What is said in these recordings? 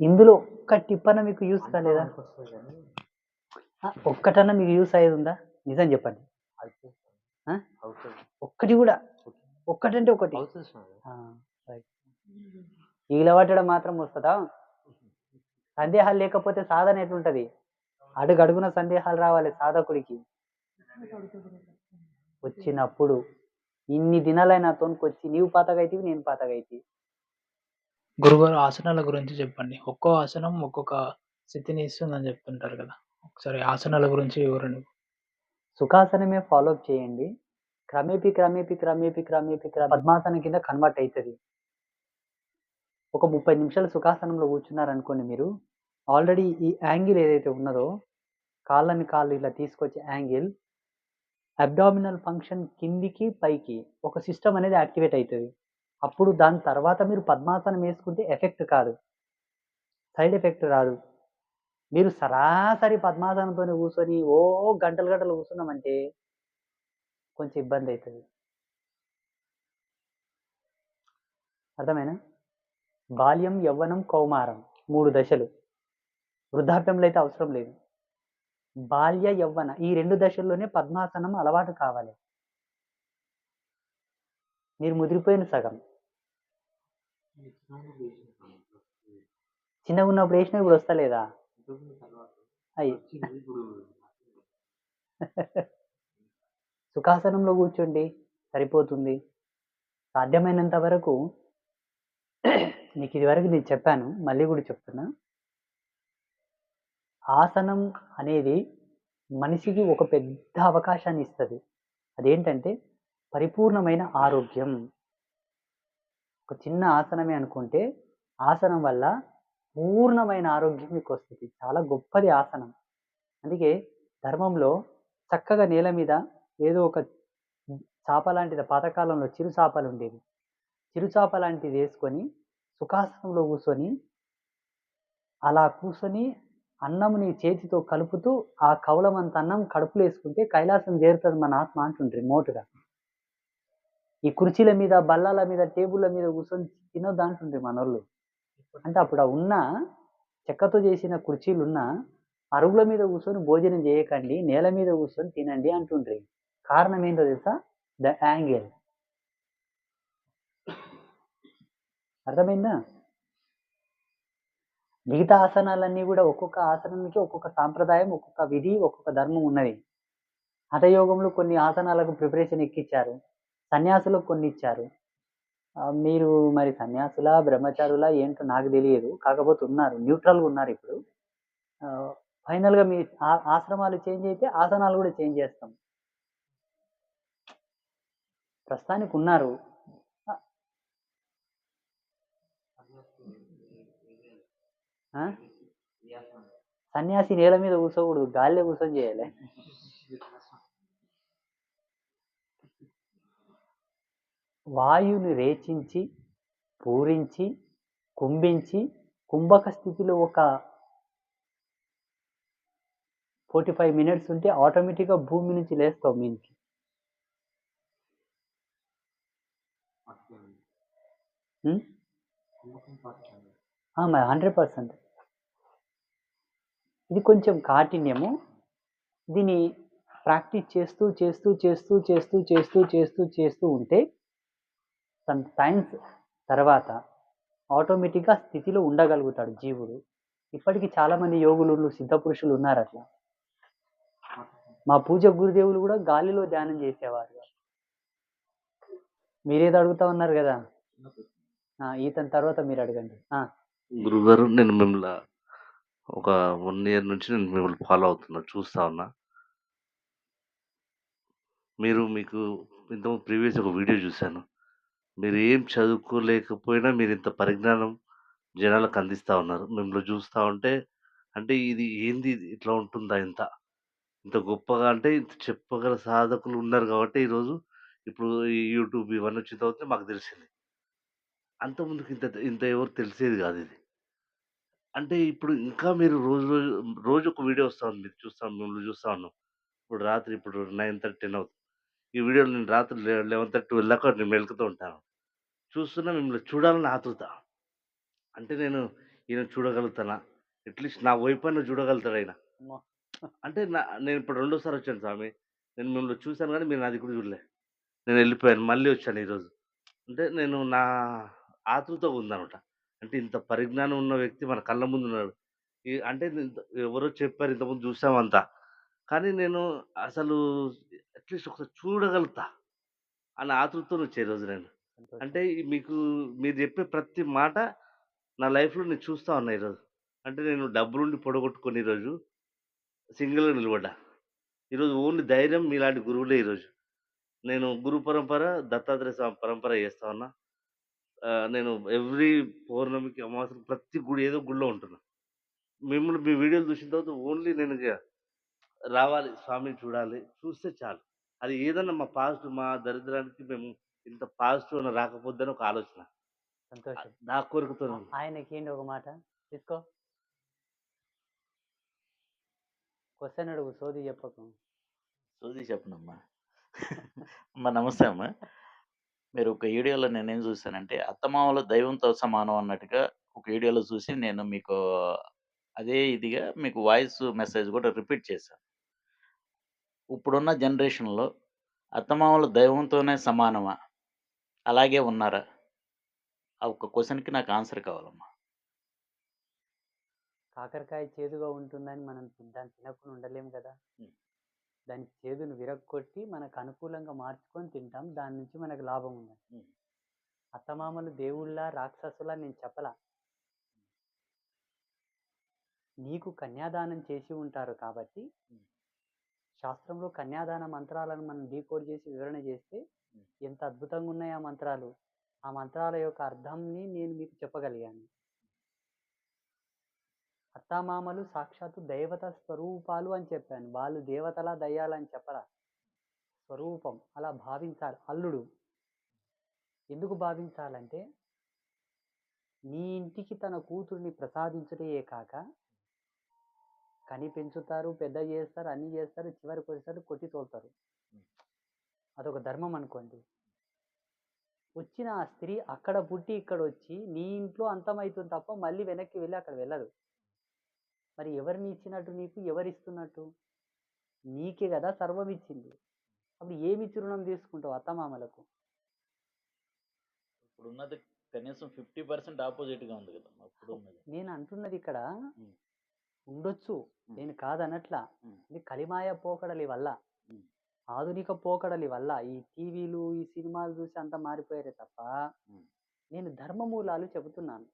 ఇందులో ఒక్క టిప్ అన్న మీకు యూస్ కాలేదా? ఒక్కటన్నా మీకు యూస్ అయ్యేది ఉందా? నిజం చెప్పండి? ఒక్కటి కూడా. ఒక్కటంటే ఒకటి. ఆ, right. ఈల పట్టడం మాత్రం వస్తుందా? సందేహాలు లేకపోతే సాధన ఎట్లుంటది? అడుగు అడుగున సందేహాలు రావాలి సాధకుడికి. వచ్చినప్పుడు ఇన్ని దినాలైనా తోనుకొచ్చి నీవు పాతగైతివి నేను పాతగైతి గురుగారు ఆసనాల గురించి చెప్పండి. ఒక్కో ఆసనం ఒక్కొక్క స్థితిని ఇస్తుందని చెప్తుంటారు కదా. ఒకసారి ఆసనాల గురించి వివరండి సుఖాసనమే ఫాలో అప్ చేయండి. క్రమేపీ క్రమేపీ క్రమేపీ క్రమేపీ క్ర పద్మాసనం కింద కన్వర్ట్ అవుతుంది ఒక ముప్పై నిమిషాలు సుఖాసనంలో కూర్చున్నారు అనుకోండి మీరు ఆల్రెడీ ఈ యాంగిల్ ఏదైతే ఉన్నదో కాళ్ళని కాళ్ళు ఇలా తీసుకొచ్చే యాంగిల్ అబ్డామినల్ ఫంక్షన్ కిందికి పైకి ఒక సిస్టమ్ అనేది యాక్టివేట్ అవుతుంది అప్పుడు దాని తర్వాత మీరు పద్మాసనం వేసుకుంటే ఎఫెక్ట్ కాదు. సైడ్ ఎఫెక్ట్ రాదు. మీరు సరాసరి పద్మాసనంతో కూర్చొని ఓ గంటలు గంటలు కూర్చున్నామంటే కొంచెం ఇబ్బంది అవుతుంది. అర్థమైనా బాల్యం యవ్వనం కౌమారం మూడు దశలు. వృద్ధాప్యంలో అయితే అవసరం లేదు. బాల్య యవ్వన ఈ రెండు దశల్లోనే పద్మాసనం అలవాటు కావాలి. మీరు ముదిరిపోయిన సగం. చిన్నగా ఉన్నప్పుడు వేసిన ఇప్పుడు వస్తలేదా? అయ్యి. సుఖాసనంలో కూర్చోండి సరిపోతుంది. సాధ్యమైనంత వరకు నీకు ఇది వరకు నేను చెప్పాను మళ్ళీ కూడా చెప్తున్నా. ఆసనం అనేది మనిషికి ఒక పెద్ద అవకాశాన్ని ఇస్తుంది. అదేంటంటే పరిపూర్ణమైన ఆరోగ్యం. ఒక చిన్న ఆసనమే అనుకుంటే ఆసనం వల్ల పూర్ణమైన ఆరోగ్యం మీకు వస్తుంది. చాలా గొప్పది ఆసనం. అందుకే ధర్మంలో చక్కగా నేల మీద ఏదో ఒక చాప లాంటిది పాతకాలంలో చిరుచాపలు ఉండేవి. చిరుచాప లాంటిది వేసుకొని సుఖాసనంలో కూర్చొని అలా కూర్చొని అన్నంని చేతితో కలుపుతూ ఆ కవలమంత అన్నం కడుపులో వేసుకుంటే కైలాసం చేరుతుంది మన ఆత్మ అంటుండ్రి మోటుగా. ఈ కుర్చీల మీద బల్లాల మీద టేబుల్ల మీద కూర్చొని తినొద్దు అంటుండ్రి మనోళ్ళు అంటే అప్పుడు ఆ ఉన్న చెక్కతో చేసిన కుర్చీలు ఉన్న అరుగుల మీద కూర్చొని భోజనం చేయకండి నేల మీద కూర్చొని తినండి అంటుండ్రి. కారణం ఏంటో తెలుసా? The angle. అర్థమైందా? మిగతా ఆసనాలన్నీ కూడా ఒక్కొక్క ఆసనానికి ఒక్కొక్క సాంప్రదాయం ఒక్కొక్క విధి ఒక్కొక్క ధర్మం ఉన్నది హఠయోగంలో కొన్ని ఆసనాలకు ప్రిపరేషన్ ఎక్కిచ్చారు. సన్యాసులకు కొన్ని ఇచ్చారు మీరు మరి సన్యాసుల బ్రహ్మచారుల ఏంటో నాకు తెలియదు. కాకపోతే ఉన్నారు న్యూట్రల్గా ఉన్నారు ఇప్పుడు. ఫైనల్గా మీ ఆ- ఆశ్రమాలు చేంజ్ అయితే ఆసనాలు కూడా చేంజ్ చేస్తాం. ప్రస్తుతానికి ఉన్నారు. సన్యాసి నేల మీద కూర్చోకూడదు గాలిలో కూర్చొని చేయాలి. వాయువుని రేచించి పూరించి కుంభించి కుంభక స్థితిలో ఒక ఫోర్టీ ఫైవ్ మినిట్స్ ఉంటే ఆటోమేటిక్గా భూమి నుంచి లేస్తావు మీనికి. మరి హండ్రెడ్ పర్సెంట్. ఇది కొంచెం కాఠిన్యము. దీన్ని ప్రాక్టీస్ చేస్తూ చేస్తూ చేస్తూ చేస్తూ చేస్తూ చేస్తూ చేస్తూ ఉంటే సమ్ టైమ్స్ తర్వాత ఆటోమేటిక్గా స్థితిలో ఉండగలుగుతాడు జీవుడు. ఇప్పటికీ చాలామంది యోగులు సిద్ధపురుషులు ఉన్నారు అట్లా మా పూజ గురుదేవులు కూడా గాలిలో ధ్యానం చేసేవారు. మీరేది అడుగుతా ఉన్నారు కదా? ఆ, ఈతని తర్వాత మీరు అడగండి. గురుగారు నేను మిమ్మల్ని ఒక వన్ ఇయర్ నుంచి నేను మిమ్మల్ని ఫాలో అవుతున్నా చూస్తా ఉన్నా. మీరు మీకు ఇంత ప్రీవియస్ ఒక వీడియో చూశాను. మీరు ఏం చదువుకోలేకపోయినా మీరు ఇంత పరిజ్ఞానం జనాలకు అందిస్తూ ఉన్నారు. మిమ్మల్ని చూస్తూ ఉంటే అంటే ఇది ఏంది ఇది? ఇట్లా ఉంటుందా ఇంత? ఇంత గొప్పగా అంటే ఇంత చెప్పగల సాధకులు ఉన్నారు కాబట్టి ఈరోజు ఇప్పుడు ఈ యూట్యూబ్ ఇవన్నీ వచ్చిన తర్వాత మాకు తెలిసింది. అంతకుముందుకు ఇంత ఇంత ఎవరు తెలిసేది కాదు ఇది. అంటే ఇప్పుడు ఇంకా మీరు రోజు రోజు రోజు ఒక వీడియో వస్తా ఉంది మీరు చూస్తాను మిమ్మల్ని చూస్తా ఉన్నాం. ఇప్పుడు రాత్రి ఇప్పుడు నైన్ థర్టీ టెన్ అవుతుంది. ఈ వీడియోలు నేను రాత్రి లెవెన్ థర్టీ వెళ్ళాక నేను మెలుకుతూ ఉంటాను. చూస్తున్నా మిమ్మల్ని చూడాలని ఆతృత. అంటే నేను ఈయన చూడగలుగుతానా? అట్లీస్ట్ నా వైపు అయినా చూడగలుగుతాడు ఆయన. అంటే నా నేను ఇప్పుడు రెండోసారి వచ్చాను స్వామి. నేను మిమ్మల్ని చూశాను కానీ మీరు నాది కూడా చూడలే. నేను వెళ్ళిపోయాను మళ్ళీ వచ్చాను ఈరోజు. అంటే నేను నా ఆతృత ఉందనమాట అంటే ఇంత పరిజ్ఞానం ఉన్న వ్యక్తి మన కళ్ళ ముందు ఉన్నాడు. అంటే ఎవరో చెప్పారు ఇంతకుముందు చూసామంతా. కానీ నేను అసలు అట్లీస్ట్ ఒకసారి చూడగలుగుతా అన్న ఆతృతతో వచ్చే రోజు నేను. అంటే మీకు మీరు చెప్పే ప్రతి మాట నా లైఫ్లో నేను చూస్తా ఉన్నా ఈరోజు. అంటే నేను డబ్బులుండి పొడగొట్టుకొని ఈరోజు సింగిల్గా నిలబడ్డా. ఈరోజు ఓన్లీ ధైర్యం మీలాంటి గురువులే ఈరోజు. నేను గురు పరంపర దత్తాత్రేయ స్వామి పరంపర చేస్తా ఉన్నా. నేను ఎవ్రీ పౌర్ణమికి అమావాస్యకి ప్రతి గుడి ఏదో గుడిలో ఉంటున్నా. మిమ్మల్ని మీ వీడియోలు చూసిన తర్వాత ఓన్లీ నేను రావాలి స్వామిని చూడాలి చూస్తే చాలు. అది ఏదన్నా మా పాజిటివ్ మా దరిద్రానికి మేము ఇంత పాజిటివ్ అని రాకపోద్దని ఒక ఆలోచన. సంతోషం. నా కోరికతో ఆయనకి ఏంటి ఒక మాట? తీసుకో. క్వశ్చన్ అడుగు సోది చెప్పకు. సోది చెప్పనమ్మా. అమ్మా నమస్తే అమ్మా. మీరు ఒక వీడియోలో నేనేం చూశానంటే అత్తమామలు దైవంతో సమానం అన్నట్టుగా ఒక వీడియోలో చూసి నేను మీకు అదే ఇదిగా మీకు వాయిస్ మెసేజ్ కూడా రిపీట్ చేశాను. ఇప్పుడున్న జనరేషన్లో అత్తమామలు దైవంతోనే సమానమా? అలాగే ఉన్నారా? ఆ ఒక్క క్వశ్చన్కి నాకు ఆన్సర్ కావాలమ్మా. కాకరకాయ చేదుగా ఉంటుందని మనం దాన్ని తినకుండా ఉండలేము కదా. దాని చేదును విరగొట్టి మనకు అనుకూలంగా మార్చుకొని తింటాం. దాని నుంచి మనకు లాభం ఉంది. అత్తమామలు దేవుళ్ళ రాక్షసులా నేను చెప్పలా. నీకు కన్యాదానం చేసి ఉంటారు కాబట్టి. శాస్త్రంలో కన్యాదాన మంత్రాలను మనం డీకోడ్ చేసి వివరణ చేస్తే. ఎంత అద్భుతంగా ఉన్నాయి ఆ మంత్రాలు. ఆ మంత్రాల యొక్క అర్థంని నేను మీకు చెప్పగలిగాను. అత్తామామలు సాక్షాత్తు దైవత స్వరూపాలు అని చెప్పాను. వాళ్ళు దేవతలా దయ్యాలని చెప్పరా? స్వరూపం. అలా భావించాలి. అల్లుడు ఎందుకు భావించాలంటే నీ ఇంటికి తన కూతుర్ని ప్రసాదించటే కాక కని పెంచుతారు పెద్ద చేస్తారు అన్ని చేస్తారు చివరికి వచ్చేసరికి కొట్టి తోలుతారు. అదొక ధర్మం అనుకోండి. వచ్చిన ఆ స్త్రీ అక్కడ పుట్టి ఇక్కడ వచ్చి నీ ఇంట్లో అంతమవుతుంది తప్ప మళ్ళీ వెనక్కి వెళ్ళి అక్కడ వెళ్ళదు. మరి ఎవరిని ఇచ్చినట్టు నీకు? ఎవరిస్తున్నట్టు? నీకే కదా సర్వం ఇచ్చింది. అప్పుడు ఏమి ఇచ్చి రుణం తీసుకుంటావు అత్తమామలకు? ఇప్పుడు ఉన్నది కనీసం ఫిఫ్టీ పర్సెంట్ ఆపోజిట్గా ఉంది కదమ్మా ఇప్పుడు ఉన్నది నేను అంటున్నది ఇక్కడ. ఉండొచ్చు. నేను కాదనట్లా ఉం. ఇది కలిమాయ పోకడలి వల్ల. ఆధునిక పోకడలి వల్ల ఈ టీవీలు ఈ సినిమాలు చూసి అంత మారిపోయారే తప్ప. నేను ధర్మమూలాలు చెబుతున్నాను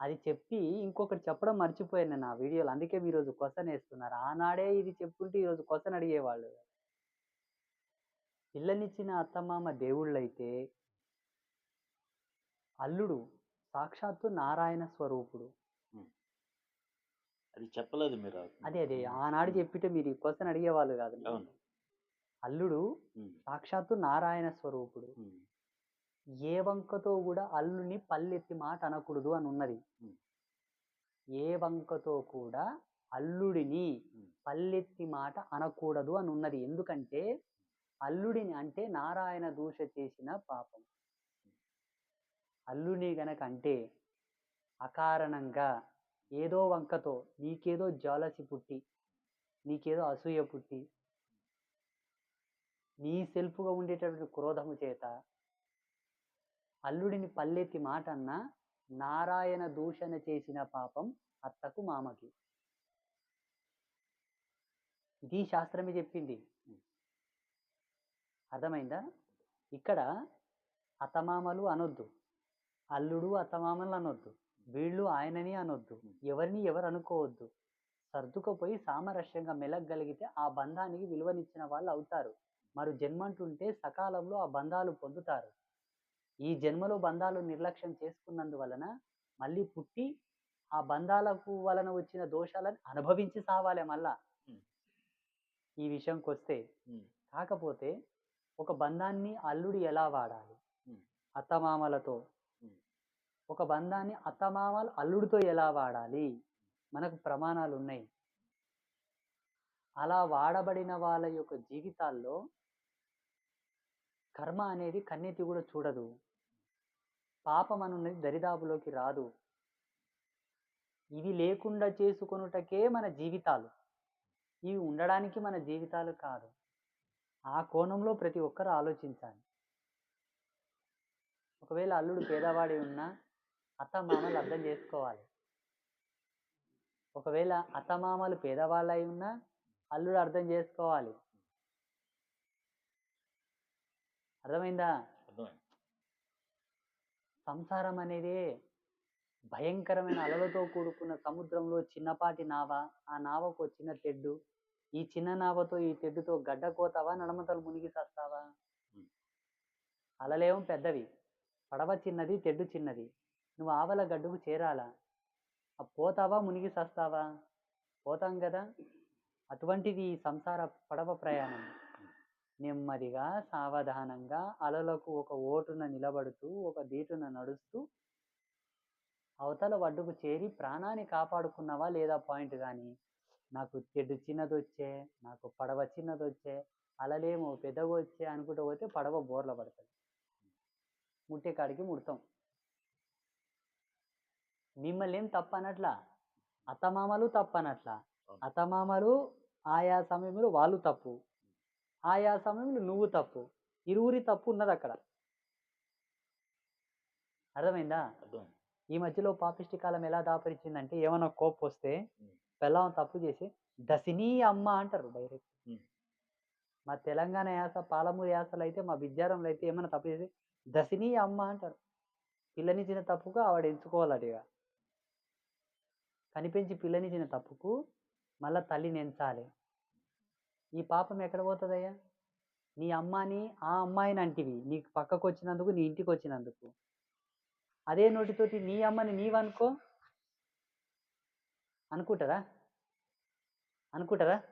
అది చెప్పి ఇంకొకటి చెప్పడం మర్చిపోయాను నేను ఆ వీడియోలో అందుకే ఈరోజు క్వశ్చన్ వేస్తున్నారు ఆనాడే ఇది చెప్పుంటే ఈరోజు క్వశ్చన్ అడిగేవాళ్ళు పిల్లనిచ్చిన అత్తమామ దేవుళ్ళైతే అల్లుడు సాక్షాత్తు నారాయణ స్వరూపుడు అది చెప్పలేదు మీరు అదే అదే. ఆనాడు చెప్పితే మీరు ఈ క్వశ్చన్ అడిగేవాళ్ళు కాదు అవును. అల్లుడు సాక్షాత్తు నారాయణ స్వరూపుడు. ఏ వంకతో కూడా అల్లుని పల్లెత్తి మాట అనకూడదు అని ఉన్నది. ఏ వంకతో కూడా అల్లుడిని. పల్లెత్తి మాట అనకూడదు అని ఉన్నది. ఎందుకంటే అల్లుడిని అంటే నారాయణ దూష చేసిన పాపం. అల్లుని గనక అంటే అకారణంగా ఏదో వంకతో నీకేదో జాలసి పుట్టి నీకేదో అసూయ పుట్టి నీ సెల్ఫ్గా ఉండేటటువంటి క్రోధము చేత అల్లుడిని పల్లెత్తి మాట అన్నా నారాయణ దూషణ చేసిన పాపం అత్తకు మామకి. ఇది శాస్త్రమే చెప్పింది. అర్థమైందా? ఇక్కడ అత్తమామలు అనొద్దు. అల్లుడు అత్తమామలు అనొద్దు. వీళ్ళు ఆయనని అనొద్దు. ఎవరిని ఎవరు అనుకోవద్దు. సర్దుకుపోయి సామరస్యంగా మెలగగలిగితే ఆ బంధానికి విలువనిచ్చిన వాళ్ళు అవుతారు. మరి జన్మంటుంటే సకాలంలో ఆ బంధాలు పొందుతారు. ఈ జన్మలో బంధాలు నిర్లక్ష్యం చేసుకున్నందువలన మళ్ళీ పుట్టి ఆ బంధాలకు వలన వచ్చిన దోషాలను అనుభవించి సావాలి మళ్ళా. ఈ విషయంకి వస్తే కాకపోతే ఒక బంధాన్ని అల్లుడు ఎలా వాడాలి. అత్తమామలతో. ఒక బంధాన్ని అత్తమామలు అల్లుడితో ఎలా వాడాలి? మనకు ప్రమాణాలు ఉన్నాయి అలా వాడబడిన వాళ్ళ యొక్క జీవితాల్లో కర్మ అనేది కన్నెత్తి కూడా చూడదు. పాపం అనున్నది దరిదాపులోకి రాదు. ఇవి లేకుండా చేసుకొనుటకే మన జీవితాలు. ఇవి ఉండడానికి మన జీవితాలు కాదు. ఆ కోణంలో ప్రతి ఒక్కరు ఆలోచించాలి. ఒకవేళ అల్లుడు పేదవాడి ఉన్నా అత్త మామలు అర్థం చేసుకోవాలి. ఒకవేళ అత్తమామలు పేదవాళ్ళై ఉన్నా అల్లుడు అర్థం చేసుకోవాలి. అర్థమైందా? సంసారం అనేది భయంకరమైన అలలతో కూడుకున్న సముద్రంలో చిన్నపాటి నావ ఆ నావకు వచ్చిన తెడ్డు. ఈ చిన్న నావతో ఈ తెడ్డుతో గడ్డ కోతావా నడమతలు మునిగి సస్తావా? ఉం. అలలేమో పెద్దవి. పడవ చిన్నది తెడ్డు చిన్నది. నువ్వు ఆవల గడ్డుకు చేరాలా? ఆ పోతావా మునిగి సస్తావా? పోతాం కదా అటువంటిది సంసార పడవ ప్రయాణం. నెమ్మదిగా సావధానంగా అలలకు ఒక ఓటున నిలబడుతూ ఒక దీటున నడుస్తూ అవతల వడ్డుకు చేరి ప్రాణాన్ని కాపాడుకున్నావా లేదా పాయింట్ కానీ నాకు తెడ్డు చిన్నదొచ్చే నాకు పడవ చిన్నదొచ్చే అలలేమో పెద్దగొచ్చే అనుకుంటూ పోతే పడవ బోర్ల పడుతుంది. ముట్టే కాడికి ముడతాం. మిమ్మల్ని ఏం తప్పు అనట్లా అత్తమామలు తప్పు అనట్లా అత్తమామలు ఆయా సమయంలో వాళ్ళు తప్పు. ఆయా సమయంలో నువ్వు తప్పు. ఇరువురి తప్పు ఉన్నది అక్కడ. అర్థమైందా? ఈ మధ్యలో పాపిష్టి కాలం ఎలా దాపరిచిందంటే ఏమైనా కోపం వస్తే. పెళ్ళం తప్పు చేసి దశిని అమ్మ అంటారు డైరెక్ట్. మా తెలంగాణ యాస పాలమూరు యాసలు అయితే మా విద్యారంలో అయితే ఏమైనా తప్పు చేసి దశిని అమ్మ అంటారు. పిల్లనిచ్చిన తప్పుకు ఆవిడ ఎంచుకోవాలట ఇక. కనిపించి పిల్లనిచ్చిన తప్పుకు మళ్ళా తల్లిని ఎంచాలి ఈ పాపం ఎక్కడ పోతుందయ్యా? నీ అమ్మాని ఆ అమ్మాయిని అంటివి. నీకు పక్కకు వచ్చినందుకు నీ ఇంటికి వచ్చినందుకు అదే నోటితోటి నీ అమ్మని నీవనుకో? అనుకుంటారా? అనుకుంటారా?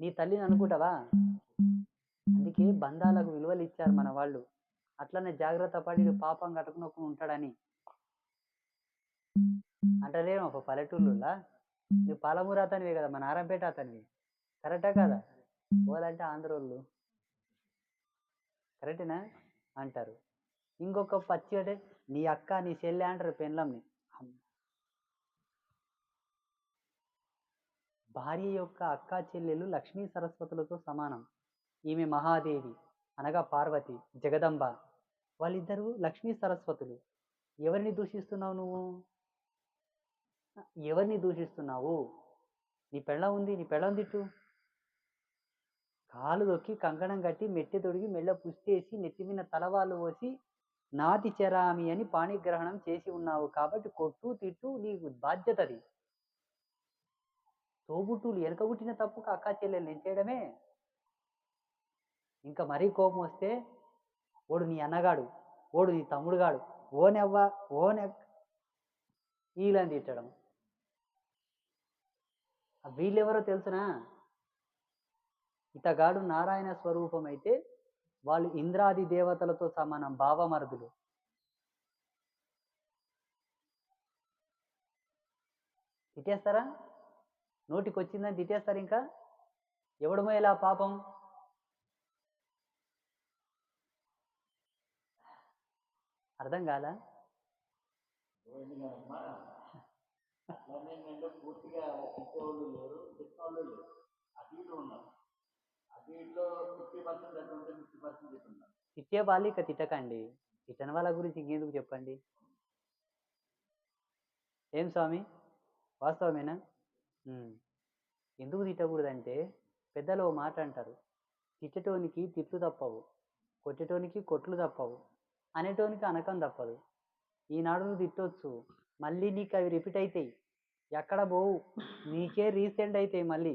నీ తల్లిని అనుకుంటావా? అందుకే బంధాలకు విలువలు ఇచ్చారు మన వాళ్ళు. అట్లనే జాగ్రత్త పడి పాపం కట్టుకుని ఉంటాడని. అంటలేము ఒక పల్లెటూళ్ళులా నువ్వు పాలమూరు అతనివే కదా మన నారాయణపేట అతనివి. కరెక్టా కదా? పోవాలంటే ఆంధ్రోళ్ళు. కరెక్టేనా? అంటారు. ఇంకొక పచ్చి అంటే నీ అక్క నీ చెల్లె అంటారు పెండ్లంని. భార్య యొక్క అక్క చెల్లెలు లక్ష్మీ సరస్వతులతో సమానం. ఈమె మహాదేవి అనగా పార్వతి జగదంబ. వాళ్ళిద్దరూ లక్ష్మీ సరస్వతులు. ఎవరిని దూషిస్తున్నావు నువ్వు? ఎవరిని దూషిస్తున్నావు? నీ పెళ్ళం ఉంది నీ పెళ్ళం తిట్టు. కాలు దొక్కి కంకణం కట్టి మెట్టె తొడిగి మెళ్ళ పుస్తేసి నెత్తి మీద తలవాళ్ళు పోసి నాతి చెరామి అని పాణిగ్రహణం చేసి ఉన్నావు కాబట్టి కొట్టు తిట్టు నీకు బాధ్యత అది. తోబుట్టులు ఎనకబుట్టిన తప్పుకు అక్క చెల్లెలు ఏం చేయడమే ఇంకా మరీ కోపం వస్తే ఓడు నీ అన్నగాడు ఓడు నీ తమ్ముడుగాడు ఓనెవ్వ ఓనె వీళ్ళని తిట్టడం. వీళ్ళెవరో తెలుసునా? ఇతగాడు నారాయణ స్వరూపం అయితే వాళ్ళు ఇంద్రాది దేవతలతో సమానం భావమరుదులు. తిట్టేస్తారా? నోటికి వచ్చిందని తిట్టేస్తారు ఇంకా? ఎవడమో ఎలా పాపం? అర్థం కాలా? గవర్నమెంట్లో పూర్తిగా ఇచ్చేవాళ్ళు లేరు తిట్టేవాళ్ళు లేరు అటు ఉన్నారు. అటు ఫిఫ్టీ పర్సెంట్ అటు ఫిఫ్టీ పర్సెంట్ ఇటు ఉన్నారు. తిట్టే వాళ్ళు ఇక తిట్టకండి. తిట్టని వాళ్ళ గురించి ఇంకెందుకు చెప్పండి? ఏం స్వామి? వాస్తవమేనా? ఎందుకు తిట్టకూడదంటే పెద్దలు ఓ మాట అంటారు. తిట్టటోనికి తిట్లు తప్పవు. కొట్టటోనికి కొట్లు తప్పవు. అనేటోనికి అనకం తప్పదు. ఈనాడు నువ్వు తిట్టొచ్చు. మళ్ళీ నీకు అవి రిపీట్ అవుతాయి ఎక్కడ పోవు? నీకే రీసెంట్ అవుతాయి మళ్ళీ.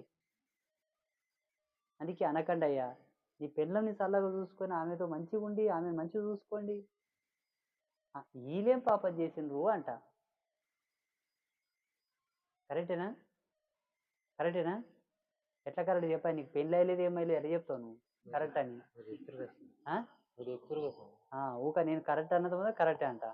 అందుకే అనకండి అయ్యా. నీ పిల్లల్ని చల్లగా చూసుకొని ఆమెతో మంచిగా ఉండి ఆమె మంచిగా చూసుకోండి. వీళ్ళేం పాపం చేసిండ్రు అంట. కరెక్టేనా? కరెక్టేనా? ఎట్లా కరెక్ట్ చెప్పా నీకు పెళ్ళి అయ్యలేదు ఏమైలేదు ఎట్లా చెప్తావు నువ్వు? కరెక్ట్ అని. ఊక నేను కరెక్ట్ అన్నది కరెక్టే అంట.